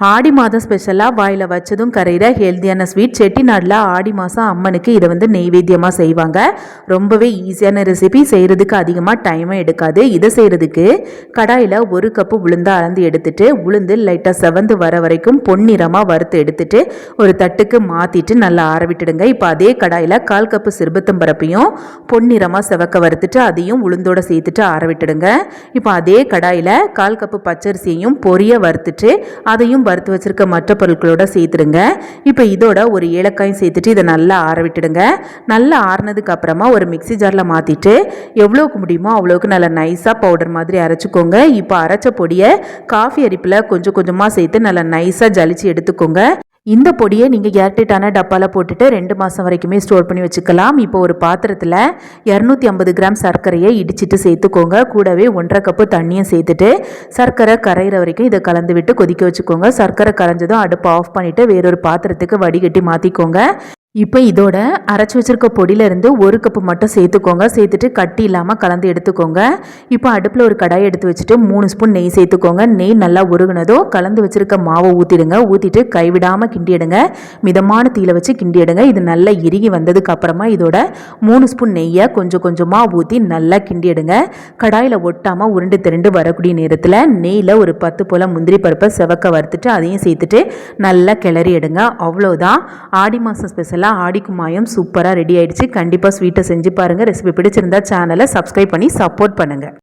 ஆடி மாதம் ஸ்பெஷலாக வாயில் வச்சதும் கரையிற ஹெல்த்தியான ஸ்வீட் செட்டிநாடில் ஆடி மாதம் அம்மனுக்கு இதை வந்து நெய்வேத்தியமாக செய்வாங்க. ரொம்பவே ஈஸியான ரெசிபி செய்கிறதுக்கு அதிகமாக டைமும் எடுக்காது. இதை செய்கிறதுக்கு கடாயில் ஒரு கப்பு உளுந்து அளந்து எடுத்துட்டு உளுந்து லைட்டாக செவந்து வர வரைக்கும் பொன்னிறமாக வறுத்து எடுத்துட்டு ஒரு தட்டுக்கு மாற்றிட்டு நல்லா ஆரவிட்டுடுங்க இப்போ அதே கடாயில் கால் கப்பு சிறுபத்தம் பரப்பையும் பொன்னிறமாக செவக்க வறுத்துட்டு அதையும் உளுந்தோடு சேர்த்துட்டு ஆரவிட்டுடுங்க இப்போ அதே கடாயில் கால் கப்பு பச்சரிசியையும் பொரிய வறுத்துட்டு அதையும் வறுத்து வச்சுருக்க மற்ற பொருட்களோட சேர்த்துடுங்க. இப்போ இதோட ஒரு ஏலக்காயும் சேர்த்துட்டு இதை நல்லா ஆற விட்டுடுங்க. நல்லா ஆறினதுக்கு அப்புறமா ஒரு மிக்ஸி ஜாரில் மாற்றிட்டு எவ்வளோக்கு முடியுமோ அவ்வளோக்கு நல்லா நைஸாக பவுடர் மாதிரி அரைச்சிக்கோங்க. இப்போ அரைச்ச பொடியை காஃபி அரிப்பில் கொஞ்சம் கொஞ்சமாக சேர்த்து நல்லா நைஸாக ஜலிச்சு எடுத்துக்கோங்க. இந்த பொடியை நீங்கள் ஏர்டைட்டான டப்பாவில் போட்டுட்டு ரெண்டு மாதம் வரைக்குமே ஸ்டோர் பண்ணி வச்சுக்கலாம். இப்போ ஒரு பாத்திரத்தில் இரநூத்தி ஐம்பது கிராம் சர்க்கரையை இடிச்சிட்டு சேர்த்துக்கோங்க. கூடவே ஒன்றரை கப்பு தண்ணியும் சேர்த்துட்டு சர்க்கரை கரையிற வரைக்கும் இதை கலந்து விட்டு கொதிக்க வச்சுக்கோங்க. சர்க்கரை கரைஞ்சதும் அடுப்பு ஆஃப் பண்ணிவிட்டு வேறொரு பாத்திரத்துக்கு வடிகட்டி மாற்றிக்கோங்க இப்போ இதோட அரைச்சி வச்சிருக்க பொடியிலேருந்து ஒரு கப்பு மட்டும் சேர்த்துக்கோங்க. சேர்த்துட்டு கட்டி இல்லாமல் கலந்து எடுத்துக்கோங்க. இப்போ அடுப்பில் ஒரு கடாயை எடுத்து வச்சுட்டு மூணு ஸ்பூன் நெய் சேர்த்துக்கோங்க. நெய் நல்லா உருகுனதோ கலந்து வச்சுருக்க மாவை ஊற்றிடுங்க ஊற்றிட்டு கைவிடாமல் கிண்டிடுங்க மிதமான தீயில வச்சு கிண்டிடுங்க இது நல்லா இறுகி வந்ததுக்கு அப்புறமா இதோட மூணு ஸ்பூன் நெய்யை கொஞ்சம் கொஞ்சமாக ஊற்றி நல்லா கிண்டிடுங்க கடாயில் ஒட்டாமல் உருண்டு திரண்டு வரக்கூடிய நேரத்தில் நெய்யில் ஒரு பத்து போல் முந்திரி பருப்பை செவக்க வறுத்துட்டு அதையும் சேர்த்துட்டு நல்லா கிளறி எடுங்க. அவ்வளோதான் ஆடி மாதம் ஸ்பெஷல் ஆடிக்கு ஆடிக்குமாயம் சூப்பராக ரெடி ஆயிடுச்சு. கண்டிப்பாக ஸ்வீட்டை செஞ்சு பாருங்கள் ரெசிபி பிடிச்சிருந்தா சேனலை சப்ஸ்கிரைப் பண்ணி சப்போர்ட் பண்ணுங்கள்